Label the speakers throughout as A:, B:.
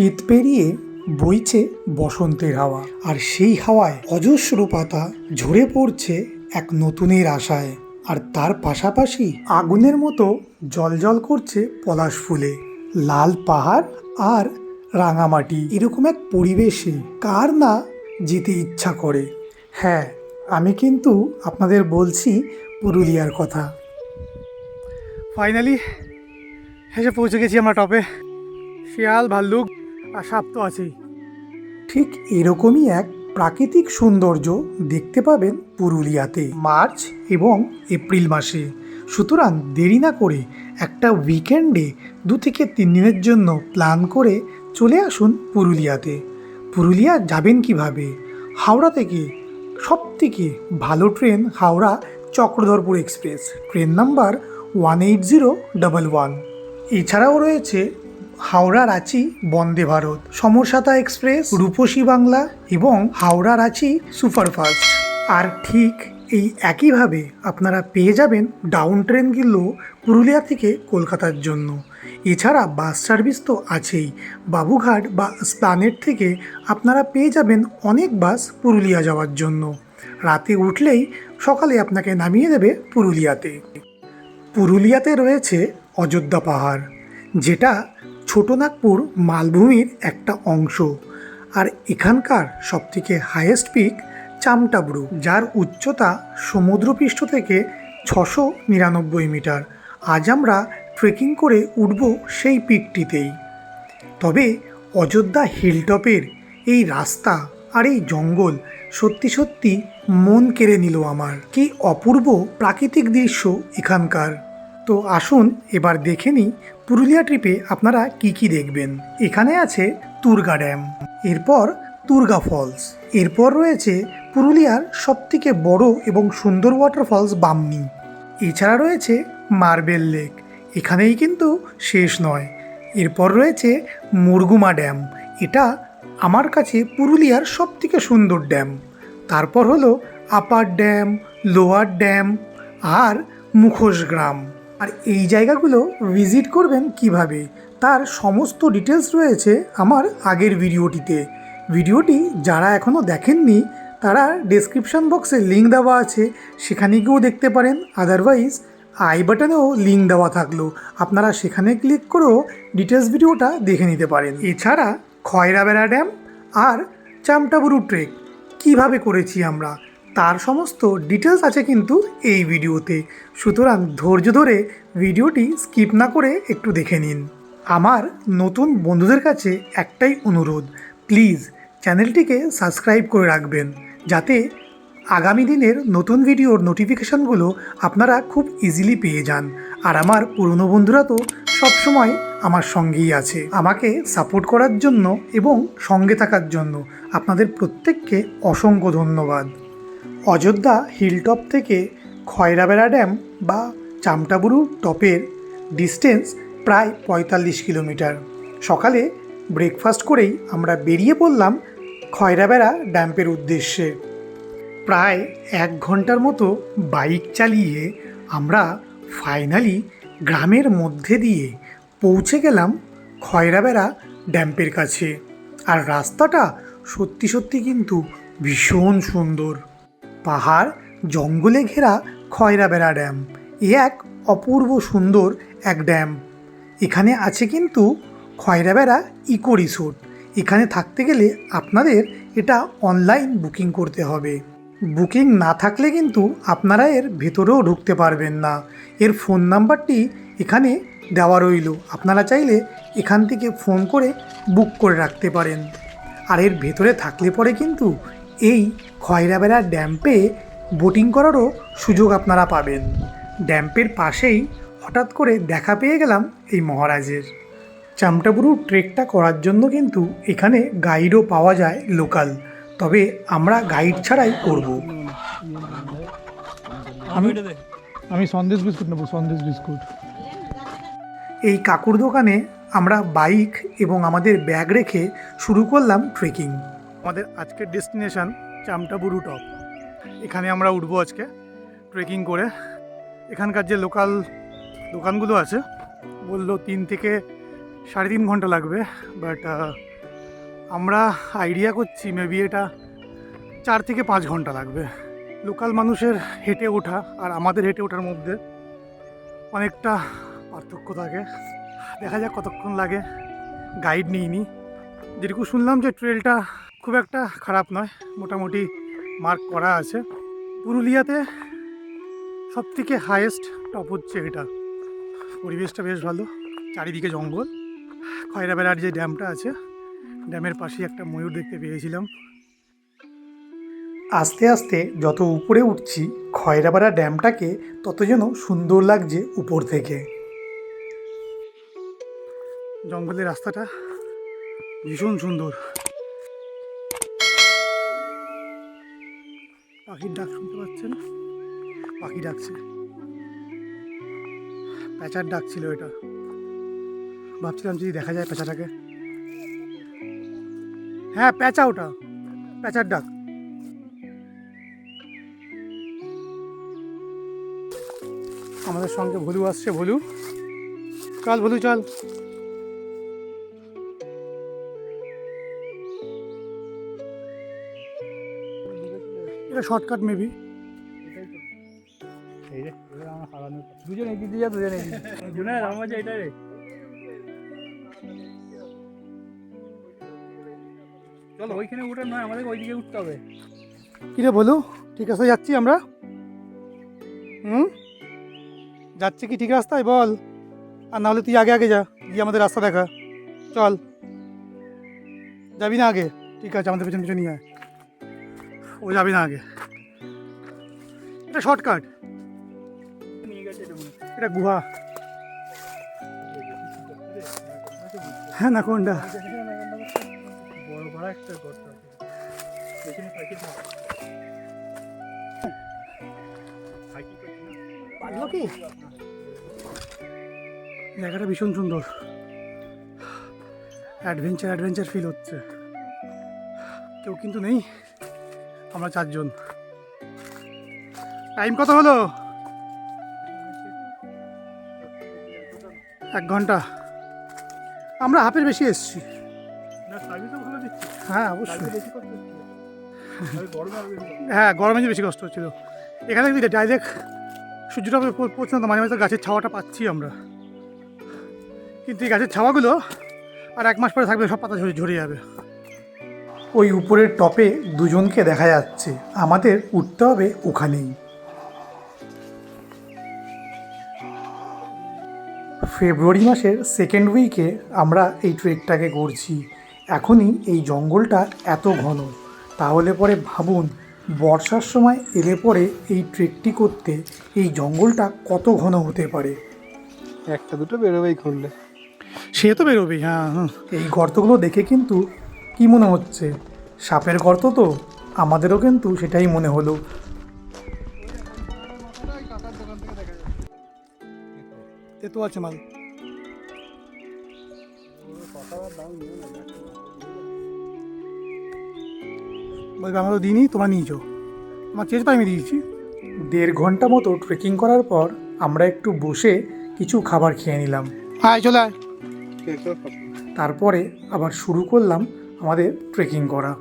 A: শীত পেরিয়ে বইছে বসন্তের হাওয়া। আর সেই হাওয়ায় অজস্র পাতা ঝরে পড়ছে এক নতুনের আশায়। আর তার পাশাপাশি আগুনের মতো জলজল করছে পলাশ ফুলে। লাল পাহাড় আর রাঙামাটি এরকম এক পরিবেশে কার না যেতে ইচ্ছা করে। হ্যাঁ আমি কিন্তু আপনাদের বলছি পুরুলিয়ার কথা।
B: ফাইনালি এসে পৌঁছে গেছি আমরা টপে। শিয়াল, ভাল্লুক। আর সাপ তো আছেই।
A: ঠিক এরকমই এক প্রাকৃতিক সৌন্দর্য দেখতে পাবেন পুরুলিয়াতে মার্চ এবং এপ্রিল মাসে। সুতরাং দেরি না করে একটা উইকেন্ডে দু থেকে তিন দিনের জন্য প্ল্যান করে চলে আসুন পুরুলিয়াতে। পুরুলিয়া যাবেন কীভাবে? হাওড়া থেকে সব থেকে ভালো train Howrah Chakradharpur express. Train number one eight zero double one. এছাড়াও রয়েছে হাওড়া রাঁচি, বন্দে ভারত, সমরসাতা এক্সপ্রেস, রূপসী বাংলা এবং হাওড়া রাঁচি সুপারফাস্ট। আর ঠিক এই একইভাবে আপনারা পেয়ে যাবেন ডাউন ট্রেনগুলো পুরুলিয়া থেকে কলকাতার জন্য। এছাড়া বাস সার্ভিস তো আছেই। বাবুঘাট বা স্প্লানেট থেকে আপনারা পেয়ে যাবেন অনেক বাস পুরুলিয়া যাওয়ার জন্য। রাতে উঠলেই সকালে আপনাকে নামিয়ে দেবে পুরুলিয়াতে। পুরুলিয়াতে রয়েছে অযোধ্যা পাহাড়, যেটা ছোটনাগপুর মালভূমির একটা অংশ আর এখানকার সবথেকে হাইয়েস্ট পিক চামটাবড়ু যার উচ্চতা সমুদ্রপৃষ্ঠ থেকে ছশো নিরানব্বই মিটার। আজ আমরা ট্রেকিং করে উঠব সেই পিকটিতেই তবে অযোধ্যা হিলটপের এই রাস্তা আর এই জঙ্গল সত্যি সত্যি মন কেড়ে নিল আমার। কি অপূর্ব প্রাকৃতিক দৃশ্য এখানকার। তো আসুন এবার দেখে নিই পুরুলিয়া ট্রিপে আপনারা কি কি দেখবেন। এখানে আছে তুর্গা ড্যাম, এরপর তুর্গা ফলস, এরপর রয়েছে পুরুলিয়ার সবথেকে বড় এবং সুন্দর ওয়াটারফলস বামনি। এছাড়া রয়েছে মার্বেল লেক, এখানেই কিন্তু শেষ নয়। এরপর রয়েছে মুরগুমা ড্যাম, এটা আমার কাছে পুরুলিয়ার সবথেকে সুন্দর ড্যাম। তারপর হলো আপার ড্যাম, লোয়ার ড্যাম আর মুখোশ গ্রাম। আর এই জায়গাগুলো ভিজিট করবেন কীভাবে? তার সমস্ত ডিটেলস রয়েছে আমার আগের ভিডিওটিতে। ভিডিওটি যারা এখনও দেখেননি, তারা ডেসক্রিপশন বক্সে লিঙ্ক দেওয়া আছে। সেখানে গিয়েও দেখতে পারেন। আদারওয়াইজ আই বাটনেও লিঙ্ক দেওয়া থাকল। আপনারা সেখানে ক্লিক করেও ডিটেলস ভিডিওটা দেখে নিতে পারেন। এছাড়া খয়রাবেড়া ড্যাম আর চামটাবুরু ট্রেক কীভাবে করেছি আমরা? তার সমস্ত ডিটেলস আছে কিন্তু এই ভিডিওতে। সুতরাং ধৈর্য ধরে ভিডিওটি স্কিপ না করে একটু দেখে নিন। আমার নতুন বন্ধুদের কাছে একটাই অনুরোধ প্লিজ চ্যানেলটিকে সাবস্ক্রাইব করে রাখবেন, যাতে আগামী দিনের নতুন ভিডিওর নোটিফিকেশানগুলো আপনারা খুব ইজিলি পেয়ে যান। আর আমার পুরনো বন্ধুরা তো সবসময় আমার সঙ্গেই আছে। আমাকে সাপোর্ট করার জন্য এবং সঙ্গে থাকার জন্য আপনাদের প্রত্যেককে অসংখ্য ধন্যবাদ। অযোধ্যা হিলটপ থেকে খয়রাবেড়া ড্যাম বা চামটাবুরু টপের ডিস্টেন্স প্রায় পঁয়তাল্লিশ কিলোমিটার। সকালে ব্রেকফাস্ট করেই আমরা বেরিয়ে পড়লাম খয়রাবেড়া ড্যাম্পের উদ্দেশ্যে। প্রায় এক ঘণ্টার মতো বাইক চালিয়ে আমরা ফাইনালি গ্রামের মধ্যে দিয়ে পৌঁছে গেলাম খয়রাবেড়া ড্যাম্পের কাছে। আর রাস্তাটা সত্যি সত্যি কিন্তু ভীষণ সুন্দর। পাহাড়, জঙ্গলে ঘেরা খয়রাবেড়া ড্যাম। এ এক অপূর্ব সুন্দর এক ড্যাম। এখানে আছে কিন্তু খয়রাবেড়া ইকো রিসোর্ট। এখানে থাকতে গেলে আপনাদের এটা অনলাইন বুকিং করতে হবে। বুকিং না থাকলে কিন্তু আপনারা এর ভেতরেও ঢুকতে পারবেন না। এর ফোন নাম্বারটি এখানে দেওয়া রইল। আপনারা চাইলে এখান থেকে ফোন করে বুক করে রাখতে পারেন। আর এর ভেতরে থাকলে পরে কিন্তু এই খয়রাবেড়া ড্যাম্পে বোটিং করারও সুযোগ আপনারা পাবেন। ড্যাম্পের পাশেই হঠাৎ করে দেখা পেয়ে গেলাম এই মহারাজের। চামটাবুরু ট্রেকটা করার জন্য কিন্তু এখানে গাইডও পাওয়া যায় লোকাল, তবে আমরা গাইড ছাড়াই করব।
B: আমি আমি সন্দেশ বিস্কুট নেব, সন্দেশ বিস্কুট।
A: এই কাকুর দোকানে আমরা বাইক এবং আমাদের ব্যাগ রেখে শুরু করলাম ট্রেকিং।
B: আমাদের আজকের ডেস্টিনেশন চামটাবুরু টপ। এখানে আমরা উঠবো আজকে ট্রেকিং করে। এখানকার যে লোকাল দোকানগুলো আছে, বলল তিন থেকে সাড়ে তিন ঘণ্টা লাগবে বাট আমরা আইডিয়া করছি মেবি এটা চার থেকে পাঁচ ঘণ্টা লাগবে। লোকাল মানুষের হেঁটে ওঠা আর আমাদের হেঁটে ওঠার মধ্যে অনেকটা পার্থক্য থাকে। দেখা যাক কতক্ষণ লাগে। গাইড নিইনি। যেটুকু শুনলাম যে ট্রেলটা খুব একটা খারাপ নয়। মোটামুটি মার্ক করা আছে। পুরুলিয়াতে সব থেকে হায়েস্ট টপ হচ্ছে এটা। পরিবেশটা বেশ ভালো। চারিদিকে জঙ্গল। খয়রা বেড়ার যে ড্যামটা আছে, ড্যামের পাশে একটা ময়ূর দেখতে পেয়েছিলাম।
A: আস্তে আস্তে যত উপরে উঠছি খয়রাপাড়া ড্যামটাকে তত যেন সুন্দর লাগছে উপর থেকে।
B: জঙ্গলের রাস্তাটা ভীষণ সুন্দর। পাখির ডাক শুনতে পাচ্ছেন? পাখি ডাকছে। প্যাঁচার ডাক ছিল এটা। ভাবছিলাম যদি দেখা যায় প্যাঁচাটাকে হ্যাঁ প্যাঁচা ওটা। প্যাঁচার ডাক। আমাদের সঙ্গে ভলু আসছে, ভলু। চল ভলু, চল। এটা শর্টকাট মেবি
C: দুজন এগিয়ে যা দুজন এগিয়ে দুজনে রাম এটা রে। চলো ওইখানে উঠে নয় আমাদের ওইদিকে উঠতে হবে।
B: কিরে বলু? ঠিক আছে যাচ্ছি আমরা। হুম? যাচ্ছে কি ঠিক রাস্তায়? বল। আর নাহলে তুই আগে আগে যা গিয়ে আমাদের রাস্তা দেখা। চল। যাবি না আগে? ঠিক আছে আমাদের পেছন পেছন নিয়ে আয়। ও যাবি না আগে। এটা শর্টকাট
C: এটা
B: গুহা। হ্যাঁ না কোনটা?
C: বড় বড় একটা গর্ত আছে
B: কি জায়গাটা ভীষণ সুন্দর। অ্যাডভেঞ্চার অ্যাডভেঞ্চার ফিল হচ্ছে। কেউ কিন্তু নেই। আমরা চারজন। টাইম কত হলো? এক ঘণ্টা। আমরা হাফের বেশি এসছি। হ্যাঁ অবশ্যই। হ্যাঁ গরমে বেশি কষ্ট হচ্ছিল। এখানে ডাইরেক্ট সূর্যটা পড়ছে না তো মাঝে মাঝে গাছের ছাওয়াটা পাচ্ছি আমরা। কিন্তু এই গাছের ছাওয়াগুলো আর এক মাস পরে থাকবে সব পাতা ঝরে ঝরে যাবে।
A: ওই উপরের টপে দুজনকে দেখা যাচ্ছে। আমাদের উঠতে হবে ওখানেই। ফেব্রুয়ারি মাসের সেকেন্ড উইকে আমরা এই ট্রেকটাকে করছি। এখনই এই জঙ্গলটা এত ঘন। তাহলে পরে ভাবুন বর্ষার সময় এলে পরে এই ট্রেকটি করতে এই জঙ্গলটা কত ঘন হতে পারে?
C: একটা দুটো বেরোবেই খুললে।
B: সে তো বেরোবেই হ্যাঁ হুম।
A: এই গর্তগুলো দেখে কিন্তু কি মনে হচ্ছে? সাপের গর্ত তো? আমাদেরও কিন্তু সেটাই মনে হলো।
B: তেতো আছে মাল। বলবে আমরা তো দিইনি তোমরা নিয়েছো আমার তো আমি দিয়েছি।
A: দেড় ঘণ্টা মতো ট্রেকিং করার পর আমরা একটু বসে কিছু খাবার খেয়ে নিলাম।
B: আয় চলে আয়।
A: তারপরে আবার শুরু করলাম আমাদের ট্রেকিং করা।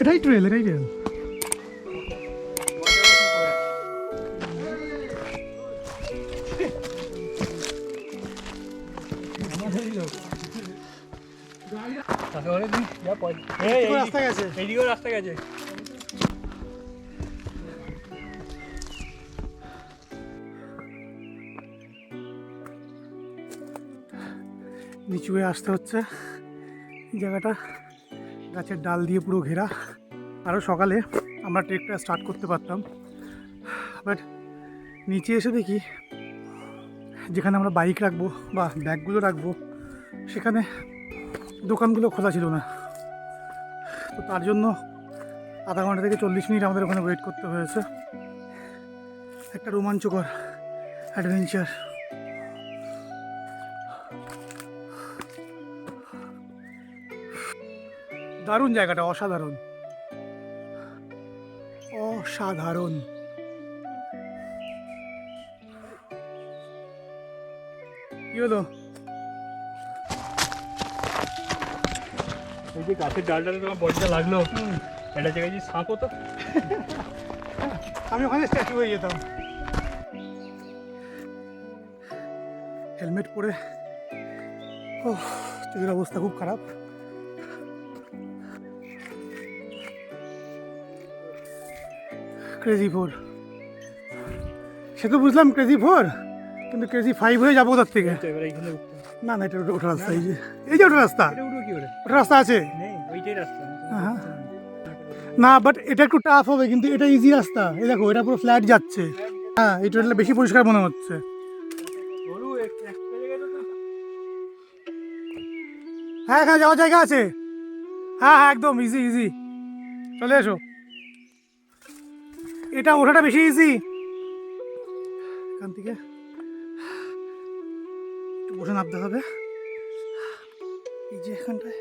B: এটাই ট্রেল এটাই ট্রেল রাস্তা গেছে
C: এইদিকেও রাস্তা গেছে।
B: নিচু হয়ে আসতে হচ্ছে। জায়গাটা গাছের ডাল দিয়ে পুরো ঘেরা। আরও সকালে আমরা ট্রেকটা স্টার্ট করতে পারতাম। বাট নিচে এসে দেখি যেখানে আমরা বাইক রাখব বা ব্যাগগুলো রাখব, সেখানে দোকানগুলো খোলা ছিল না। তো তার জন্য আধা ঘণ্টা থেকে চল্লিশ মিনিট আমাদের ওখানে ওয়েট করতে হয়েছে। একটা রোমাঞ্চকর অ্যাডভেঞ্চার দারুণ জায়গাটা অসাধারণ। অসাধারণ।
A: কি হলো?
C: এই যে গাছের ডালটাতে তোমার বডিটা লাগল এটা জায়গায় যে সাপ হতো।
A: আমি ওখানে স্ট্যাচু হয়ে যেতাম। হেলমেট পরে ও চোখের অবস্থা খুব খারাপ। ক্রেজি ফোর সে তো বুঝলাম ক্রেজি ফোর কিন্তু ক্রেজি ফাইভ হয়ে যাব তার থেকে। না না এটা ওটা ওঠা রাস্তা এই যে এই যে ওটা রাস্তা।
C: এটা
A: ওটা রাস্তা আছে?
C: রাস্তা।
A: হ্যাঁ। না বাট এটা একটু টাফ হবে কিন্তু এটা ইজি রাস্তা। এই দেখো এটা পুরো ফ্ল্যাট যাচ্ছে। হ্যাঁ এই টোটালটা বেশি পরিষ্কার মনে হচ্ছে। হ্যাঁ এখানে যাওয়ার জায়গা আছে। হ্যাঁ হ্যাঁ একদম ইজি ইজি চলে এসো। এটা ওঠাটা বেশি ইজি এখান থেকে একটু বসে নামতে হবে। এই যে এখানটায়।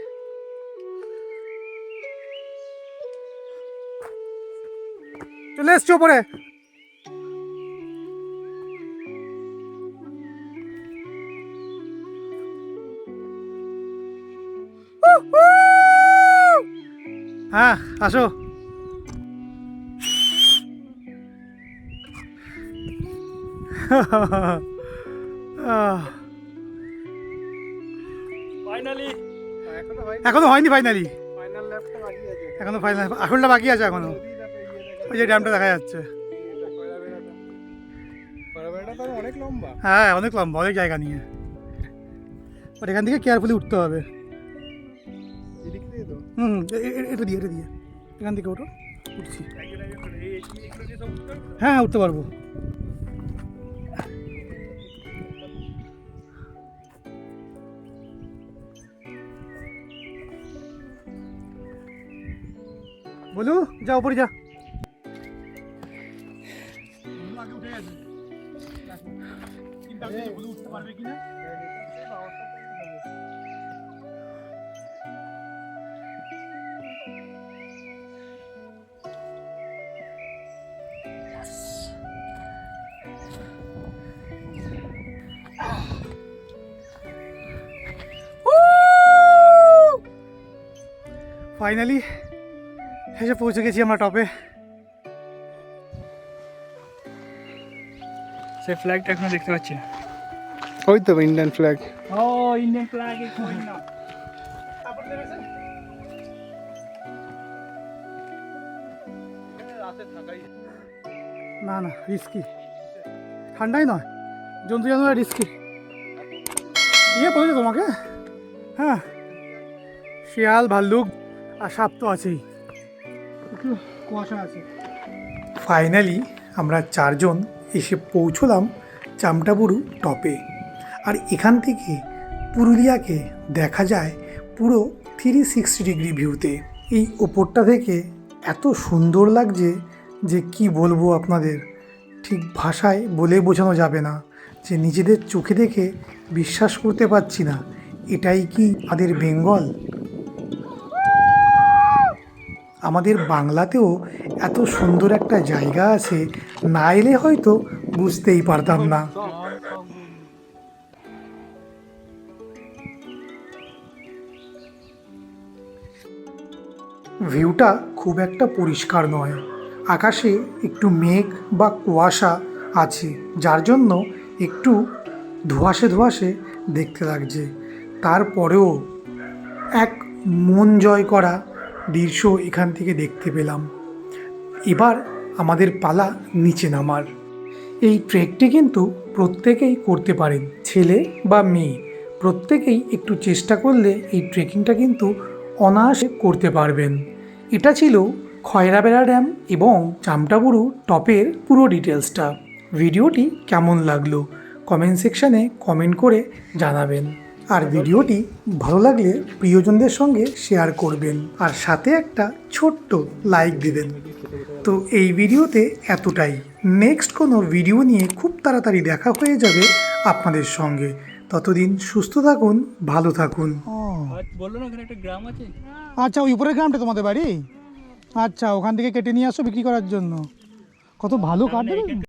A: চলে এসছো ওপরে। হ্যাঁ আসো।
C: ফাইনালি এখনও হয়নি।
A: এখনও হয়নি ফাইনালি
C: ফাইনাল ল্যাপটা বাকি আছে।
A: এখনও ফাইনাল আসলটা বাকি আছে এখনও। ওই যে ড্যামটা দেখা যাচ্ছে।
C: পারাবেড়াটা তো অনেক লম্বা।
A: হ্যাঁ অনেক লম্বা অনেক জায়গা নিয়ে। বাট এখান থেকে কেয়ারফুলি উঠতে হবে। হুম এটা দিয়ে এটা দিয়ে। এখান থেকে ওঠো উঠছি? হ্যাঁ উঠতে পারব। বলু যা উপরে যা ফাইনালি এসে পৌঁছে গেছি আমরা টপে।
C: সে ফ্ল্যাগটা এখনও দেখতে পাচ্ছি না।
D: ওই তো ইন্ডিয়ান ফ্ল্যাগ
C: ও ইন্ডিয়ান ফ্ল্যাগ না।
A: না রিস্কি ঠান্ডাই নয়। জন্তু জানোয়ার রিস্কি ইয়ে বলেছে তোমাকে হ্যাঁ? শিয়াল ভাল্লুক আর সাপ তো আছেই। ফাইনালি আমরা চারজন এসে পৌঁছলাম চামটাবুরু টপে। আর এখান থেকে পুরুলিয়াকে দেখা যায় পুরো থ্রি সিক্সটি ডিগ্রি ভিউতে। এই ওপরটা থেকে এত সুন্দর লাগছে যে কি বলব আপনাদের, ঠিক ভাষায় বলে বোঝানো যাবে না, যে নিজেদের চোখে দেখে বিশ্বাস করতে পারছি না। এটাই কি আমাদের বেঙ্গল? আমাদের বাংলাতেও এত সুন্দর একটা জায়গা আছে, না এলে হয়তো বুঝতেই পারতাম না। ভিউটা খুব একটা পরিষ্কার নয়। আকাশে একটু মেঘ বা কুয়াশা আছে, যার জন্য একটু ধোঁয়াশে ধোঁয়াশে দেখতে লাগছে। তারপরেও এক মন জয় করা দৃশ্য এখান থেকে দেখতে পেলাম। এবার আমাদের পালা নিচে নামার। এই ট্রেকটি কিন্তু প্রত্যেকেই করতে পারেন, ছেলে বা মেয়ে। প্রত্যেকেই একটু চেষ্টা করলে এই ট্রেকিংটা কিন্তু অনায়াসে করতে পারবেন। এটা ছিল খয়রাবেড়া ড্যাম এবং চামটাবুরু টপের পুরো ডিটেলসটা। ভিডিওটি কেমন লাগল? কমেন্ট সেকশানে কমেন্ট করে জানাবেন। আর ভিডিওটি ভালো লাগলে প্রিয়জনদের সঙ্গে শেয়ার করবেন আর সাথে একটা ছোট্ট লাইক দেবেন। তো এই ভিডিওতে এতটাই। নেক্সট কোনো ভিডিও নিয়ে খুব তাড়াতাড়ি দেখা হয়ে যাবে আপনাদের সঙ্গে। ততদিন সুস্থ থাকুন ভালো থাকুন।
C: আর বলল না ওখানে একটা গ্রাম আছে?
A: আচ্ছা ওই উপরের গ্রামটা তোমাদের বাড়ি? আচ্ছা ওখান থেকে কেটে নিয়ে আসো বিক্রি করার জন্য। কত ভালো কাঠ দেবে।